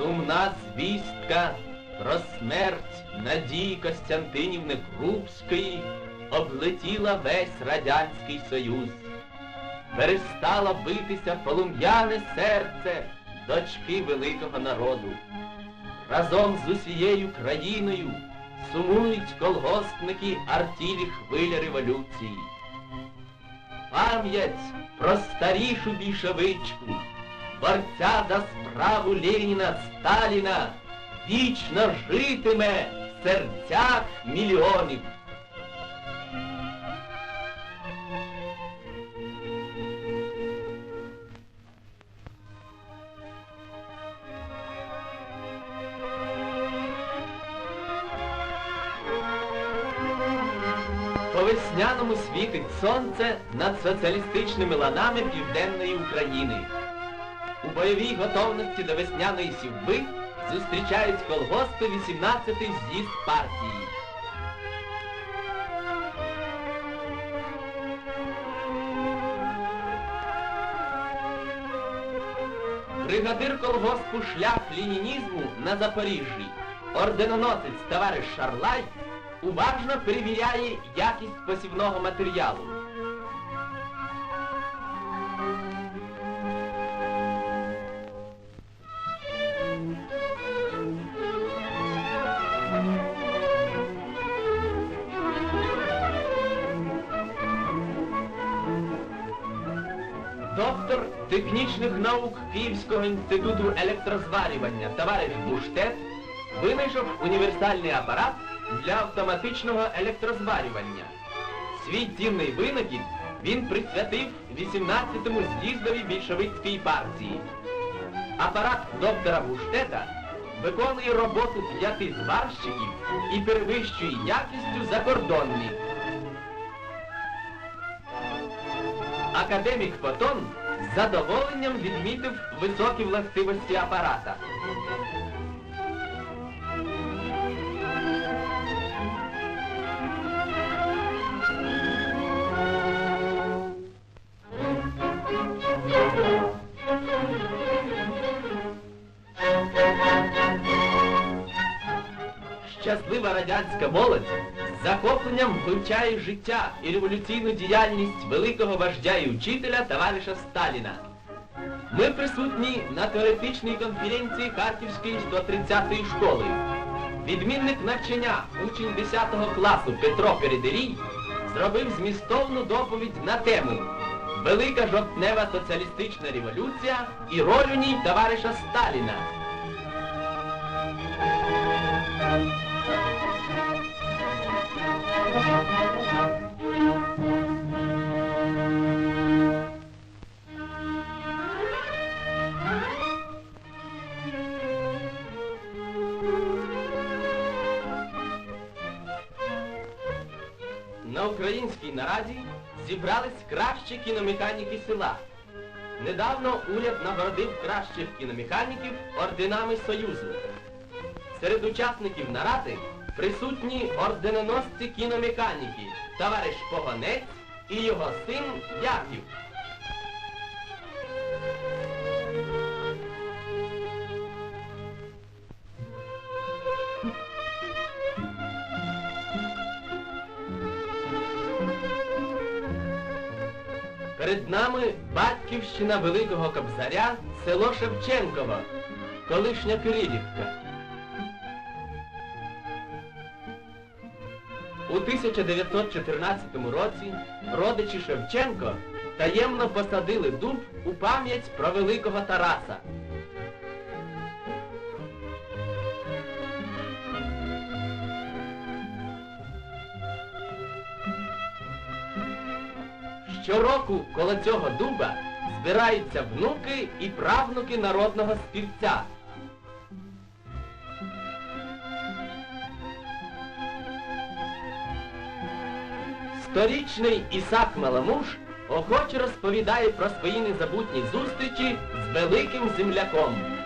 сумна звістка про смерть Надії Костянтинівни Крупської облетіла весь Радянський Союз. Перестало битися полум'яне серце дочки великого народу. Разом з усією країною сумують колгоспники артілі хвиля революції. Пам'ять про старішу більшовичку, борця за справу Леніна Сталіна вічно житиме в серцях мільйонів. По весняному світить сонце над соціалістичними ланами Південної України. Бойовій готовності до весняної сівби зустрічають колгоспи 18-й з'їзд партії. Бригадир колгоспу шлях ленінізму на Запоріжжі, орденоносець товариш Шарлай, уважно перевіряє якість посівного матеріалу. Доктор технічних наук Київського інституту електрозварювання товариш Буштет винайшов універсальний апарат для автоматичного електрозварювання. Свій цінний винахід він присвятив 18-му з'їздові більшовицької партії. Апарат доктора Буштета виконує роботу п'яти зварщиків і перевищує якістю закордонні. Академік Потон з задоволенням відмітив високі властивості апарата. Щаслива радянська молодь з захопленням вивчає життя і революційну діяльність великого вождя і учителя товариша Сталіна. Ми присутні на теоретичній конференції Харківської 130-ї школи. Відмінник навчання, учень 10 класу Петро Передерій зробив змістовну доповідь на тему Велика жовтнева соціалістична революція і роль у ній товариша Сталіна. На українській нараді зібрались кращі кіномеханіки села. Недавно уряд нагородив кращих кіномеханіків орденами Союзу. Серед учасників наради присутні орденоносці кіномеханіки, товариш Погонець і його син Яків. Перед нами батьківщина Великого Кобзаря, село Шевченково, колишня Кирилівка. У 1914 році родичі Шевченко таємно посадили дуб у пам'ять про великого Тараса. Щороку коло цього дуба збираються внуки і правнуки народного співця. Сторічний Ісак Маламуш охоче розповідає про свої незабутні зустрічі з великим земляком.